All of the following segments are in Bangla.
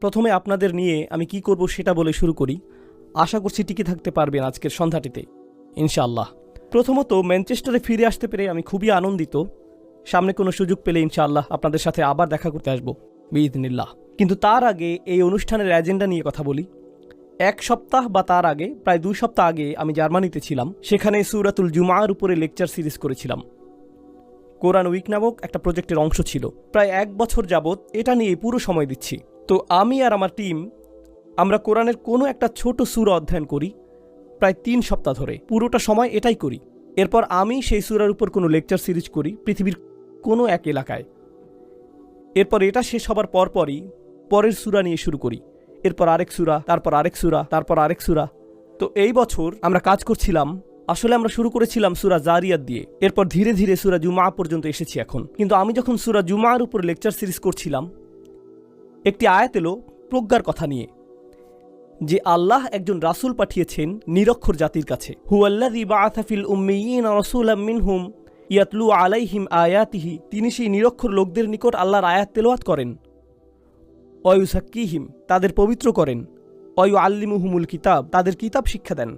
প্রথমে আপনাদের নিয়ে আমি কি করব সেটা বলে শুরু করি। আশা করছি টিকে থাকতে পারবেন আজকের সন্ধ্যাটিতে। ইনশাআল্লাহ। প্রথমত ম্যানচেস্টারে ফিরে আসতে পেরে আমি খুবই আনন্দিত। সামনে কোনো সুযোগ পেলে ইনশাআল্লাহ আপনাদের সাথে আবার দেখা করতে আসব বিদিনিল্লাহ কিন্তু তার আগে এই অনুষ্ঠানের এজেন্ডা নিয়ে কথা বলি। এক সপ্তাহ বা তার আগে, প্রায় দুই সপ্তাহ আগে আমি জার্মানিতে ছিলাম। সেখানে সুরাতুল জুমার উপরে লেকচার সিরিজ করেছিলাম। কোরআন উইক নামক একটা প্রজেক্টের অংশ ছিল। প্রায় এক বছর যাবৎ এটা নিয়ে পুরো সময় দিচ্ছি। তো আমি আর আমার টিম আমরা কোরআনের কোনো একটা ছোট সুরা অধ্যয়ন করি, প্রায় তিন সপ্তাহ ধরে। পুরোটা সময় এটাই করি। এরপর আমি সেই সুরার উপর কোনো লেকচার সিরিজ করি পৃথিবীর কোনো এক এলাকায়। এরপর এটা শেষ হবার পরপরই পরের সুরা নিয়ে শুরু করি। এরপর আরেক সুরা, তারপর আরেক সুরা, তারপর আরেক সুরা। তো এই বছর আমরা কাজ করছিলাম, আসলে আমরা শুরু করেছিলাম সুরা জারিয়াত দিয়ে। এরপর ধীরে ধীরে সুরা জুমা পর্যন্ত এসেছি এখন। কিন্তু আমি যখন সুরা জুমার উপর লেকচার সিরিজ করছিলাম একটি আয়াত এলো প্রজ্ঞার কথা নিয়ে, যে আল্লাহ একজন রাসূল পাঠিয়েছেন নিরক্ষর জাতির কাছে। হুয়াল্লাযী বাআথা ফিল উম্মিয়িন রাসূলাম মিনহুম ইয়াতলু আলাইহিম আয়াতিহি, তিনি সেই নিরক্ষর লোকদের নিকট আল্লাহর আয়াত তেলোয়াত করেন। অয়ুসাক্কিহিম, তাদের পবিত্র করেন। অয়ু আল্লিমুহুমুল কিতাব, তাদের কিতাব শিক্ষা দেন।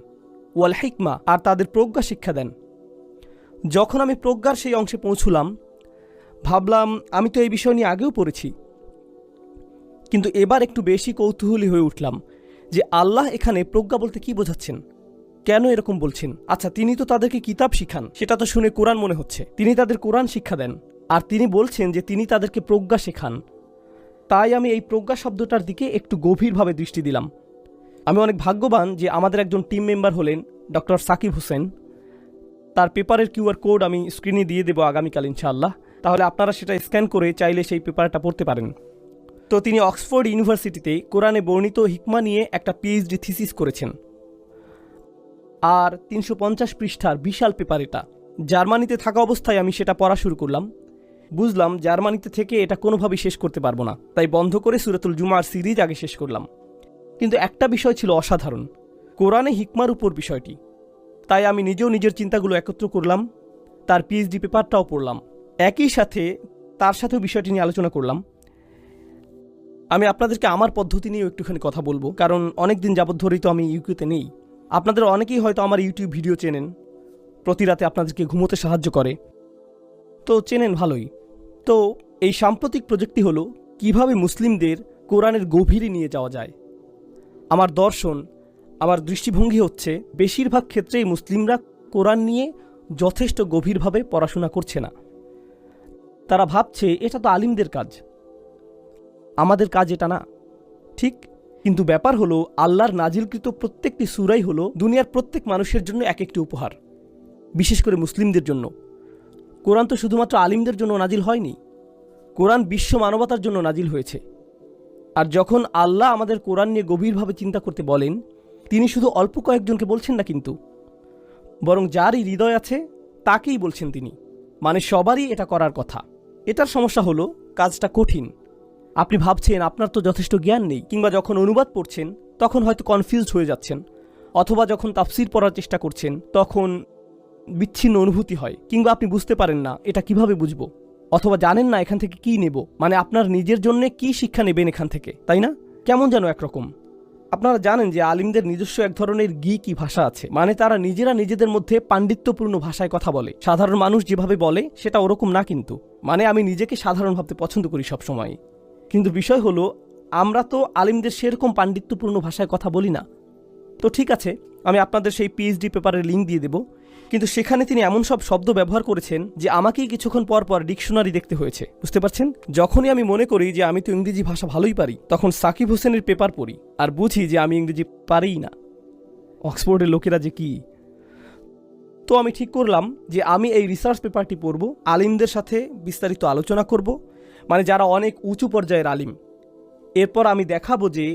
ওয়াল হিকমা, আর তাদের প্রজ্ঞা শিক্ষা দেন। যখন আমি প্রজ্ঞার সেই অংশে পৌঁছলাম, ভাবলাম, আমি তো এই বিষয় নিয়ে আগেও পড়েছি। কিন্তু এবার একটু বেশি কৌতূহলী হয়ে উঠলাম যে আল্লাহ এখানে প্রজ্ঞা বলতে কি বোঝাচ্ছেন? কেন এরকম বলছেন? আচ্ছা তিনি তো তাদেরকে কিতাব শিখান। সেটা তো শুনে কোরআন মনে হচ্ছে। তিনি তাদের কোরআন শিক্ষা দেন। আর তিনি বলছেন যে তিনি তাদেরকে প্রজ্ঞা শেখান। তাই আমি এই প্রজ্ঞা শব্দটার দিকে একটু গভীরভাবে দৃষ্টি দিলাম। আমি অনেক ভাগ্যবান যে আমাদের একজন টিম মেম্বার হলেন ডক্টর সাকিব হোসেন। তার পেপারের কিউআর কোড আমি স্ক্রিনে দিয়ে দেবো আগামীকাল ইনশাআল্লাহ। তাহলে আপনারা সেটা স্ক্যান করে চাইলে সেই পেপারটা পড়তে পারেন। তো তিনি অক্সফোর্ড ইউনিভার্সিটিতে কোরআনে বর্ণিত হিকমা নিয়ে একটা পিএইচডি থিসিস করেছেন। আর তিনশো পঞ্চাশ পৃষ্ঠার বিশাল পেপার এটা। জার্মানিতে থাকা অবস্থায় আমি সেটা পড়া শুরু করলাম। বুঝলাম জার্মানিতে থেকে এটা কোনোভাবেই শেষ করতে পারব না। তাই বন্ধ করে সুরাতুল জুমার সিরিজ আগে শেষ করলাম। কিন্তু একটা বিষয় ছিল অসাধারণ। কোরআনে হিকমার উপর বিষয়টি। তাই আমি নিজেও নিজের চিন্তাগুলো একত্র করলাম, তার পিএইচডি পেপারটাও পড়লাম। একই সাথে তার সাথেও বিষয়টি নিয়ে আলোচনা করলাম। আমি আপনাদেরকে আমার পদ্ধতি নিয়েও একটুখানি কথা বলব, কারণ অনেক দিন যাবৎ ধরেই তো আমি ইউকিউতে নেই। আপনাদের অনেকেই হয়তো আমার ইউটিউব ভিডিও চেনেন, প্রতি রাতে আপনাদেরকে ঘুমোতে সাহায্য করে। তো চেনেন ভালোই। তো এই সাম্প্রতিক প্রজেক্টটি হলো কীভাবে মুসলিমদের কোরআনের গভীরে নিয়ে যাওয়া যায়। আমার দর্শন, আমার দৃষ্টিভঙ্গি হচ্ছে, বেশিরভাগ ক্ষেত্রেই মুসলিমরা কোরআন নিয়ে যথেষ্ট গভীরভাবে পড়াশোনা করছে না। তারা ভাবছে, এটা তো আলিমদের কাজ। আমাদের কাজ এটা না ঠিক, কিন্তু ব্যাপার হলো, আল্লাহর নাজিলকৃত প্রত্যেকটি সুরাই হলো দুনিয়ার প্রত্যেক মানুষের জন্য এক একটি উপহার, বিশেষ করে মুসলিমদের জন্য। কোরআন তো শুধুমাত্র আলিমদের জন্য নাজিল হয়নি, কোরআন বিশ্ব মানবতার জন্য নাজিল হয়েছে। আর যখন আল্লাহ আমাদের কোরআন নিয়ে গভীরভাবে চিন্তা করতে বলেন, তিনি শুধু অল্প কয়েকজনকে বলছেন না কিন্তু, বরং যারই হৃদয় আছে, তাকেই বলছেন তিনি। মানে সবারই এটা করার কথা। এটার সমস্যা হলো, কাজটা কঠিন। আপনি ভাবছেন আপনার তো যথেষ্ট জ্ঞান নেই, কিংবা যখন অনুবাদ পড়ছেন, তখন হয়তো কনফিউজড হয়ে যাচ্ছেন, অথবা যখন তাফসির পড়ার চেষ্টা করছেন, তখন বিচ্ছিন্ন অনুভূতি হয়, কিংবা আপনি বুঝতে পারেন না, এটা কীভাবে বুঝব? অথবা জানেন না এখান থেকে কি নেব? মানে আপনার নিজের জন্য কি শিক্ষা নেবেন এখান থেকে, তাই না? কেমন যেন একরকম। আপনারা জানেন যে আলিমদের নিজস্ব এক ধরনের গি কি ভাষা আছে মানে তারা নিজেরা নিজেদের মধ্যে পাণ্ডিত্যপূর্ণ ভাষায় কথা বলে। সাধারণ মানুষ যেভাবে বলে, সেটা ওরকম না কিন্তু। মানে আমি নিজেকে সাধারণ ভাবতে পছন্দ করি সবসময় কিন্তু বিষয় হলো, আমরা তো আলিমদের সেরকম পাণ্ডিত্যপূর্ণ ভাষায় কথা বলি না। তো ঠিক আছে, আমি আপনাদের সেই পিএইচডি পেপারের লিঙ্ক দিয়ে দেবো। কিন্তু সেখানে তিনি এমন সব শব্দ ব্যবহার করেছেন যে আমাকেই কিছুক্ষণ পর পর ডিকশনারি দেখতে হয়েছে। বুঝতে পারছেন? যখনই আমি মনে করি যে আমি তো ইংরেজি ভাষা ভালোই পারি, তখন সাকিব হোসেনের পেপার পড়ি আর বুঝি যে আমি ইংরেজি পারিই না। অক্সফোর্ডের লোকেরা যে কি? তো আমি ঠিক করলাম যে আমি এই রিসার্চ পেপারটি পড়ব, আলিমদের সাথে বিস্তারিত আলোচনা করব মানে যারা অনেক উঁচু পর্যায়ের আলিম। এরপর আমি দেখাবো যে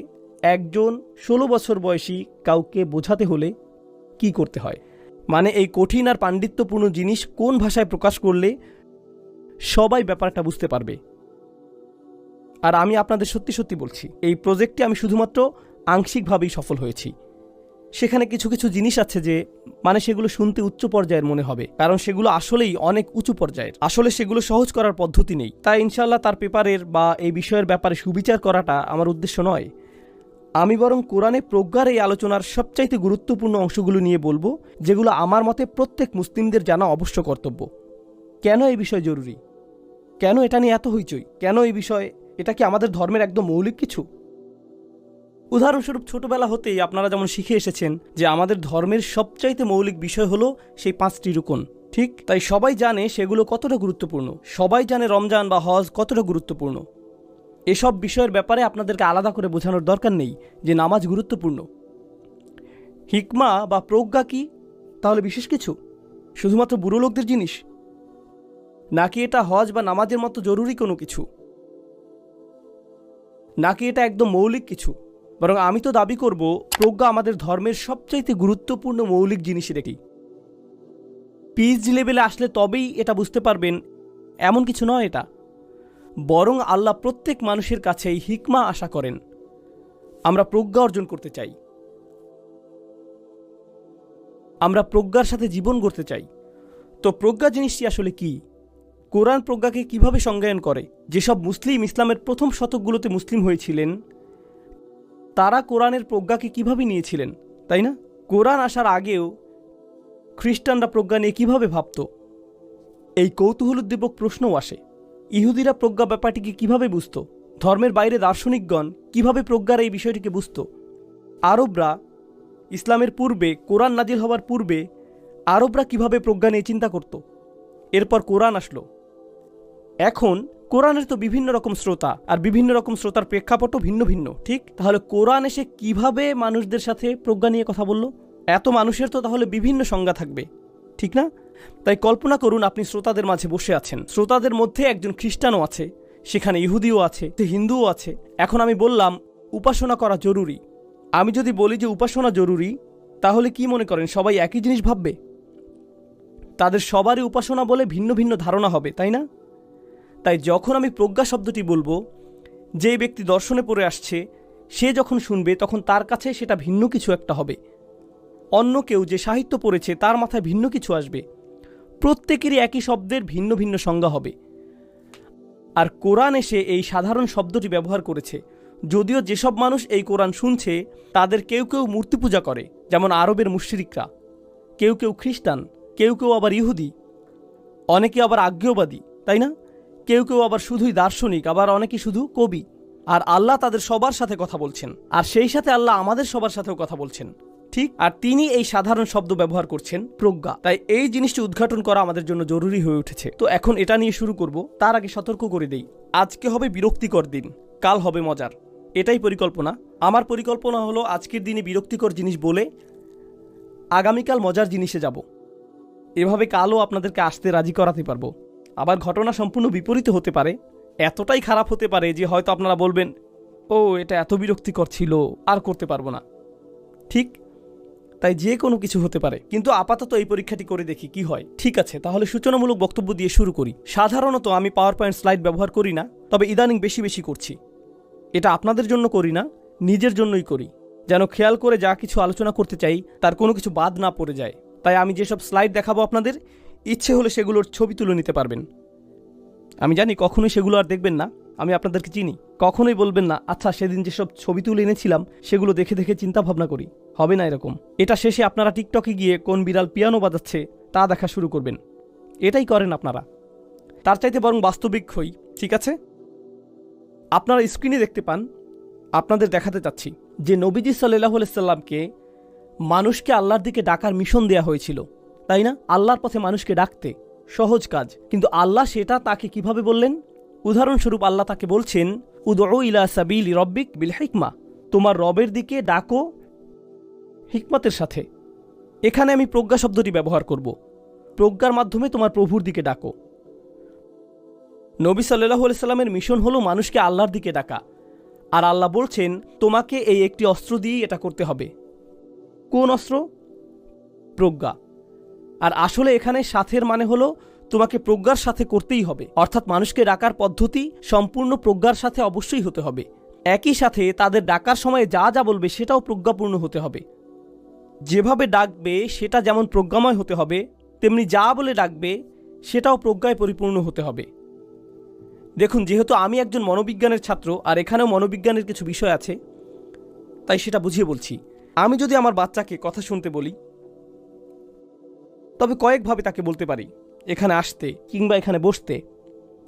একজন ষোলো বছর বয়সী কাউকে বোঝাতে হলে কি করতে হয়। মানে এই কঠিন আর পাণ্ডিত্যপূর্ণ জিনিস কোন ভাষায় প্রকাশ করলে সবাই ব্যাপারটা বুঝতে পারবে। আর আমি আপনাদের সত্যি সত্যি বলছি, এই প্রজেক্টে আমি শুধুমাত্র আংশিকভাবেই সফল হয়েছি। সেখানে কিছু কিছু জিনিস আছে যে মানে সেগুলো শুনতে উচ্চ পর্যায়ের মনে হবে, কারণ সেগুলো আসলেই অনেক উঁচু পর্যায়ের। আসলে সেগুলো সহজ করার পদ্ধতি নেই। তাই ইনশাল্লাহ তার পেপারের বা এই বিষয়ের ব্যাপারে সুবিচার করাটা আমার উদ্দেশ্য নয়। আমি বরং কোরআনে প্রজ্ঞার এই আলোচনার সবচাইতে গুরুত্বপূর্ণ অংশগুলো নিয়ে বলব, যেগুলো আমার মতে প্রত্যেক মুসলিমদের জানা অবশ্য কর্তব্য। কেন এই বিষয় জরুরি? কেন এটা নিয়ে এত হইচই? কেন এই বিষয়? এটা কি আমাদের ধর্মের একদম মৌলিক কিছু? উদাহরণস্বরূপ ছোটবেলা হতেই আপনারা যেমন শিখে এসেছেন যে আমাদের ধর্মের সবচাইতে মৌলিক বিষয় হলো সেই পাঁচটি রুকন। ঠিক? তাই সবাই জানে সেগুলো কতটা গুরুত্বপূর্ণ। সবাই জানে রমজান বা হজ কতটা গুরুত্বপূর্ণ। এসব বিষয়ের ব্যাপারে আপনাদেরকে আলাদা করে বোঝানোর দরকার নেই যে নামাজ গুরুত্বপূর্ণ। হিকমা বা প্রজ্ঞা কি? তাহলে বিশেষ কিছু? শুধুমাত্র বুড়ো লোকদের জিনিস? নাকি এটা হজ বা নামাজের মতো জরুরি কোনো কিছু? নাকি এটা একদম মৌলিক কিছু? বরং আমি তো দাবি করব, প্রজ্ঞা আমাদের ধর্মের সবচাইতে গুরুত্বপূর্ণ মৌলিক জিনিসের একটি পিএইচডি লেভেলে আসলে তবেই এটা বুঝতে পারবেন, এমন কিছু নয় এটা। বরং আল্লাহ প্রত্যেক মানুষের কাছেই হিকমা আশা করেন। আমরা প্রজ্ঞা অর্জন করতে চাই। আমরা প্রজ্ঞার সাথে জীবন গড়তে চাই। তো প্রজ্ঞা জিনিসটি আসলে কি? কোরআন প্রজ্ঞাকে কীভাবে সংজ্ঞায়ন করে? যেসব মুসলিম ইসলামের প্রথম শতকগুলোতে মুসলিম হয়েছিলেন তারা কোরআনের প্রজ্ঞাকে কীভাবে নিয়েছিলেন, তাই না? কোরআন আসার আগেও খ্রিস্টানরা প্রজ্ঞা নিয়ে কীভাবে ভাবত? এই কৌতূহলোদ্দীপক প্রশ্নও আসে। ইহুদিরা প্রজ্ঞা ব্যাপারটিকে কীভাবে বুঝত? ধর্মের বাইরে দার্শনিকগণ কীভাবে প্রজ্ঞার এই বিষয়টিকে বুঝত? আরবরা ইসলামের পূর্বে, কোরআন নাজিল হওয়ার পূর্বে আরবরা কীভাবে প্রজ্ঞা নিয়ে চিন্তা করত? এরপর কোরআন আসলো। এখন কোরআনের তো বিভিন্ন রকম শ্রোতা, আর বিভিন্ন রকম শ্রোতার প্রেক্ষাপটও ভিন্ন ভিন্ন। ঠিক? তাহলে কোরআন এসে কীভাবে মানুষদের সাথে প্রজ্ঞা নিয়ে কথা বলল? এত মানুষের তো তাহলে বিভিন্ন সংজ্ঞা থাকবে। ঠিক না? তাই কল্পনা করুন আপনি শ্রোতাদের মাঝে বসে আছেন। শ্রোতাদের মধ্যে একজন খ্রিস্টানও আছে, সেখানে ইহুদিও আছে হিন্দুও আছে। এখন আমি বললাম, উপাসনা করা জরুরি। আমি যদি বলি যে উপাসনা জরুরি, তাহলে কি মনে করেন, সবাই একই জিনিস ভাববে? তাদের সবারই উপাসনা বলে ভিন্ন ভিন্ন ধারণা হবে, তাই না? তাই যখন আমি প্রজ্ঞা শব্দটি বলব, যে ব্যক্তি দর্শনে পড়ে আসছে, সে যখন শুনবে, তখন তার কাছে সেটা ভিন্ন কিছু একটা হবে। অন্য কেউ যে সাহিত্য পড়েছে, তার মাথায় ভিন্ন কিছু আসবে। প্রত্যেকেরই একই শব্দের ভিন্ন ভিন্ন সংজ্ঞা হবে। আর কোরআন এসে এই সাধারণ শব্দটি ব্যবহার করেছে। যদিও যেসব মানুষ এই কোরআন শুনছে, তাদের কেউ কেউ মূর্তি পূজা করে, যেমন আরবের মুশরিকরা। কেউ কেউ খ্রিস্টান, কেউ কেউ আবার ইহুদি, অনেকে আবার আজ্ঞেয়বাদী, তাই না? কেউ কেউ আবার শুধুই দার্শনিক, আবার অনেকে শুধু কবি। আর আল্লাহ তাদের সবার সাথে কথা বলছেন। আর সেই সাথে আল্লাহ আমাদের সবার সাথেও কথা বলছেন। ঠিক, আর তিনি এই সাধারণ শব্দ ব্যবহার করছেন, প্রজ্ঞা। তাই এই জিনিসটি উদ্ঘাটন করা আমাদের জন্য জরুরি হয়ে উঠেছে। তো এখন এটা নিয়ে শুরু করব, তার আগে সতর্ক করে দেই। আজকে হবে বিরক্তিকর দিন, কাল হবে মজার। এটাই পরিকল্পনা। আমার পরিকল্পনা হলো আজকের দিনে বিরক্তিকর জিনিস বলে আগামীকাল মজার জিনিসে যাব। এভাবে কালও আপনাদেরকে আসতে রাজি করাতে পারব। আবার ঘটনা সম্পূর্ণ বিপরীত হতে পারে। এতটাই খারাপ হতে পারে যে হয়তো আপনারা বলবেন, ও, এটা এত বিরক্তিকর ছিল, আর করতে পারব না। ঠিক তাই যে কোনো কিছু হতে পারে। কিন্তু আপাতত এই পরীক্ষাটি করে দেখি কি হয়। ঠিক আছে, তাহলে সূচনামূলক বক্তব্য দিয়ে শুরু করি। সাধারণত আমি পাওয়ার পয়েন্ট স্লাইড ব্যবহার করি না, তবে ইদানিং বেশি বেশি করছি। এটা আপনাদের জন্য করি না, নিজের জন্যই করি। যেন খেয়াল করে যা কিছু আলোচনা করতে চাই, তার কোনো কিছু বাদ না পড়ে যায়। তাই আমি যেসব স্লাইড দেখাবো আপনাদের ইচ্ছে হলে সেগুলোর ছবি তুলে নিতে পারবেন। আমি জানি কখনোই সেগুলো আর দেখবেন না, আমি আপনাদেরকে চিনি। কখনোই বলবেন না আচ্ছা সেদিন যেসব ছবি তুলে এনেছিলাম, সেগুলো দেখে দেখে চিন্তা ভাবনা করি। হবে না এরকম? এটা শেষে আপনারা টিকটকে গিয়ে কোন বিড়াল পিয়ানো বাজাচ্ছে, তা দেখা শুরু করবেন। এটাই করেন আপনারা। তার চাইতে বরং বাস্তবিক হই, ঠিক আছে? আপনারা স্ক্রিনে দেখতে পান, আপনাদের দেখাতে চাচ্ছি যে নবীজি সাল্লাহ সাল্লামকে মানুষকে আল্লাহর দিকে ডাকার মিশন দেয়া হয়েছিল। তাই না? আল্লাহর পথে মানুষকে ডাকতে সহজ কাজ। কিন্তু আল্লাহ সেটা তাকে কীভাবে বললেন? উদাহরণস্বরূপ আল্লাহ তাকে বলছেন উদৌ ইলা সাবিল রব্বিক বিল হিকমা। তোমার রবের দিকে ডাকো হিকমতের সাথে। এখানে আমি প্রজ্ঞা শব্দটি ব্যবহার করব। প্রজ্ঞার মাধ্যমে তোমার প্রভুর দিকে ডাকো। নবী সাল্লাহ সাল্লামের মিশন হলো মানুষকে আল্লাহর দিকে ডাকা। আর আল্লাহ বলছেন, তোমাকে এই একটি অস্ত্র দিয়েই এটা করতে হবে। কোন অস্ত্র? প্রজ্ঞা। আর আসলে এখানে সাথের মানে হলো তোমাকে প্রজ্ঞার সাথে করতেই হবে। অর্থাৎ মানুষকে ডাকার পদ্ধতি সম্পূর্ণ প্রজ্ঞার সাথে অবশ্যই হতে হবে। একই সাথে তাদের ডাকার সময় যা যা বলবে সেটাও প্রজ্ঞাপূর্ণ হতে হবে। যেভাবে ডাকবে সেটা যেমন প্রজ্ঞাময় হতে হবে, তেমনি যা বলে ডাকবে সেটাও প্রজ্ঞায় পরিপূর্ণ হতে হবে। দেখুন, যেহেতু আমি একজন মনোবিজ্ঞানের ছাত্র আর এখানেও মনোবিজ্ঞানের কিছু বিষয় আছে, তাই সেটা বুঝিয়ে বলছি। আমি যদি আমার বাচ্চাকে কথা শুনতে বলি তবে কয়েকভাবে তাকে বলতে পারি, এখানে আসতে কিংবা এখানে বসতে।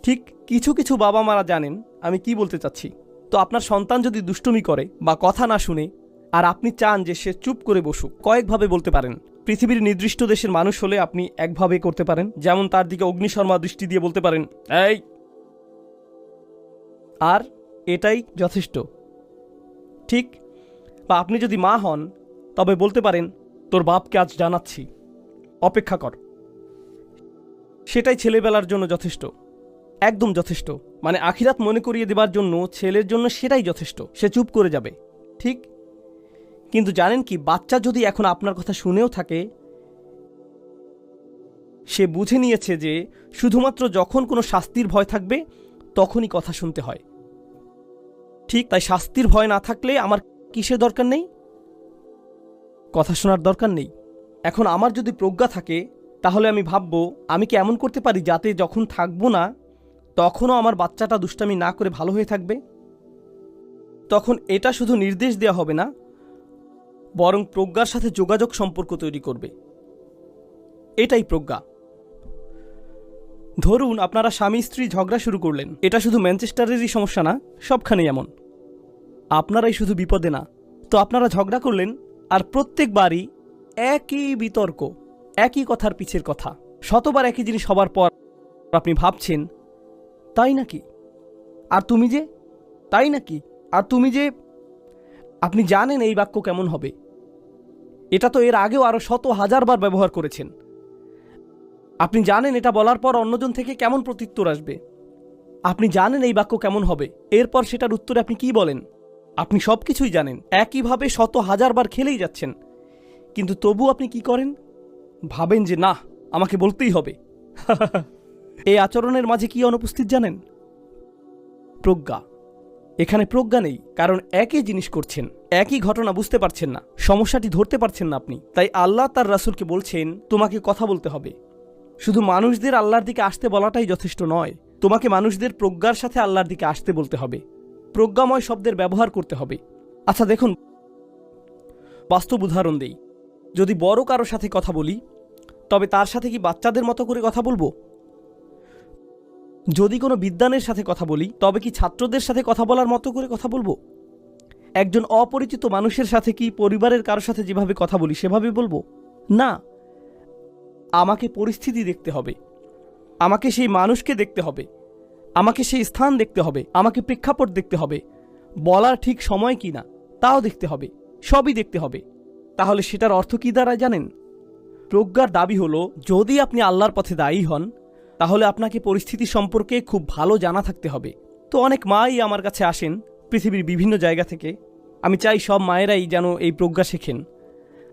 ঠিক কিছু কিছু বাবা মারা জানেন আমি কি বলতে চাচ্ছি। তো আপনার সন্তান যদি দুষ্টুমি করে বা কথা না শুনে, আর আপনি চান যে সে চুপ করে বসুক, কয়েকভাবে বলতে পারেন। পৃথিবীর নির্দিষ্ট দেশের মানুষ হলে আপনি একভাবে করতে পারেন, যেমন তার দিকে অগ্নিশর্মা দৃষ্টি দিয়ে বলতে পারেন, এই! আর এটাই যথেষ্ট। ঠিক, বা আপনি যদি মা হন, তবে বলতে পারেন, তোর বাপকে আজ জানাচ্ছি। অপেক্ষা কর। সেটাই ছেলেবেলার জন্য যথেষ্ট। একদম যথেষ্ট। মানে আখিরাত মনে করিয়ে দেবার জন্য, ছেলের জন্য সেটাই যথেষ্ট। সে চুপ করে যাবে, ঠিক? কিন্তু জানেন কি, বাচ্চা যদি এখন আপনার কথা শুনেও থাকে, সে বুঝে নিয়েছে যে শুধুমাত্র যখন কোনো শাস্তির ভয় থাকবে, তখনই কথা শুনতে হয়। ঠিক? তাই শাস্তির ভয় না থাকলে আমার কিসের দরকার নেই? কথা শোনার দরকার নেই। এখন আমার যদি প্রজ্ঞা থাকে, তাহলে আমি ভাববো, আমি কি এমন করতে পারি যাতে যখন থাকব না, তখনও আমার বাচ্চাটা দুষ্টামি না করে ভালো হয়ে থাকবে? তখন এটা শুধু নির্দেশ দেওয়া হবে না, বরং প্রজ্ঞার সাথে যোগাযোগ সম্পর্ক তৈরি করবে। এটাই প্রজ্ঞা। ধরুন আপনারা স্বামী স্ত্রী ঝগড়া শুরু করলেন। এটা শুধু ম্যানচেস্টারেরই সমস্যা না সবখানে এমন। আপনারাই শুধু বিপদে না। তো আপনারা ঝগড়া করলেন, আর প্রত্যেকবারই একই বিতর্ক, একই কথার পিছের কথা, শতবার একই জিনিস হবার পর আপনি ভাবছেন, তাই নাকি? আর তুমি যে? তাই নাকি? আর তুমি যে? আপনি জানেন এই বাক্য কেমন হবে। এটা তো এর আগেও আরও শত হাজারবার ব্যবহার করেছেন। আপনি জানেন এটা বলার পর অন্যজন থেকে কেমন প্রত্যুত্তর আসবে। আপনি জানেন এই বাক্য কেমন হবে। এরপর সেটার উত্তরে আপনি কি বলেন? আপনি সব কিছুই জানেন। একইভাবে শত হাজারবার খেলেই যাচ্ছেন। কিন্তু তবু আপনি কি করেন? ভাবেন যে না, আমাকে বলতেই হবে। এই আচরণের মাঝে কি অনুপস্থিত জানেন? প্রজ্ঞা। এখানে প্রজ্ঞা নেই, কারণ একই জিনিস করছেন। একই ঘটনা বুঝতে পারছেন না, সমস্যাটি ধরতে পারছেন না আপনি। তাই আল্লাহ তার রাসূলকে বলছেন, তোমাকে কথা বলতে হবে। শুধু মানুষদের আল্লাহর দিকে আসতে বলাটাই যথেষ্ট নয়, তোমাকে মানুষদের প্রজ্ঞার সাথে আল্লাহর দিকে আসতে বলতে হবে। প্রজ্ঞাময় শব্দের ব্যবহার করতে হবে। আচ্ছা দেখুন। বাস্তব উদাহরণ দেই। যদি বড় কারও সাথে কথা বলি, তবে তার সাথে কি বাচ্চাদের মতো করে কথা বলব? যদি কোনো বিদ্যানের সাথে কথা বলি, তবে কি ছাত্রদের সাথে কথা বলার মতো করে কথা বলব? একজন অপরিচিত মানুষের সাথে কি পরিবারের কারোর সাথে যেভাবে কথা বলি, সেভাবে বলব? না। আমাকে পরিস্থিতি দেখতে হবে। আমাকে সেই মানুষকে দেখতে হবে। আমাকে সেই স্থান দেখতে হবে। আমাকে প্রেক্ষাপট দেখতে হবে। বলার ঠিক সময় কি না, তাও দেখতে হবে। সবই দেখতে হবে। তাহলে সেটার অর্থ কী দাঁড়ায় জানেন? প্রজ্ঞার দাবি হলো, যদি আপনি আল্লাহর পথে দায়ী হন, তাহলে আপনাকে পরিস্থিতি সম্পর্কে খুব ভালো জানা থাকতে হবে। তো অনেক মাই আমার কাছে আসেন, পৃথিবীর বিভিন্ন জায়গা থেকে। আমি চাই সব মায়েরাই যেন এই প্রজ্ঞা শেখেন।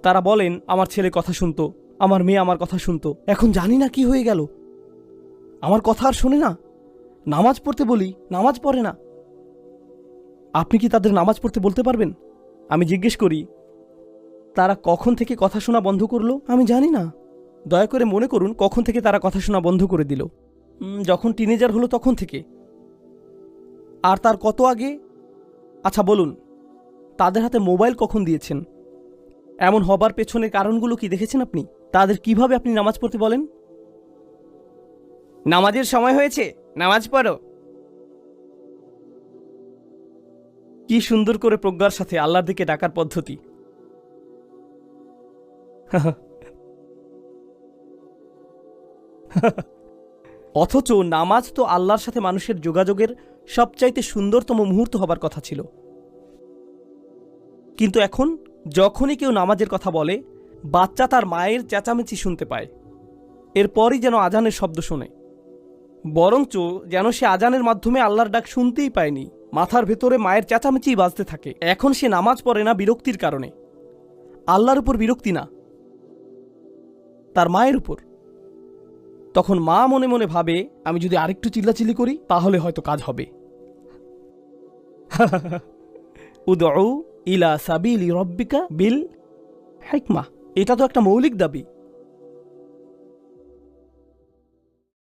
তারা বলেন, আমার ছেলে কথা শুনতো, আমার মেয়ে আমার কথা শুনতো। এখন জানি না কি হয়ে গেল। আমার কথা আর শোনে না। নামাজ পড়তে বলি, নামাজ পড়ে না। আপনি কি তাদের নামাজ পড়তে বলতে পারবেন? আমি জিজ্ঞেস করি তারা কখন থেকে কথা শোনা বন্ধ করল? আমি জানি না। দয়া করে মনে করুন কখন থেকে তারা কথা শোনা বন্ধ করে দিল। যখন টিনেজার হলো তখন থেকে। আর তার কত আগে? আচ্ছা বলুন তাদের হাতে মোবাইল কখন দিয়েছেন? এমন হবার পেছনের কারণগুলো কি দেখেছেন আপনি? তাদের কীভাবে আপনি নামাজ পড়তে বলেন? নামাজের সময় হয়েছে নামাজ পড়ো। কি সুন্দর করে প্রজ্ঞার সাথে আল্লাহর দিকে ডাকার পদ্ধতি। অথচ নামাজ তো আল্লাহর সাথে মানুষের যোগাযোগের সবচাইতে সুন্দরতম মুহূর্ত হবার কথা ছিল। কিন্তু এখন যখনই কেউ নামাজের কথা বলে, বাচ্চা তার মায়ের চেঁচামেচি শুনতে পায়। এরপরই যেন আজানের শব্দ শোনে। বরঞ্চ যেন সে আজানের মাধ্যমে আল্লাহর ডাক শুনতেই পায়নি। মাথার ভেতরে মায়ের চেঁচামেচিই বাজতে থাকে। এখন সে নামাজ পড়ে না বিরক্তির কারণে। আল্লাহর উপর বিরক্তি না। তার মায়ের উপর। তখন মা মনে মনে ভাবে, আমি যদি আরেকটু চিল্লাচিল্লি করি, তাহলে হয়তো কাজ হবে। উদউ ইলা সাবিলি রব্বিকা বিল হেকমা। এটা তো একটা মৌলিক দাবি।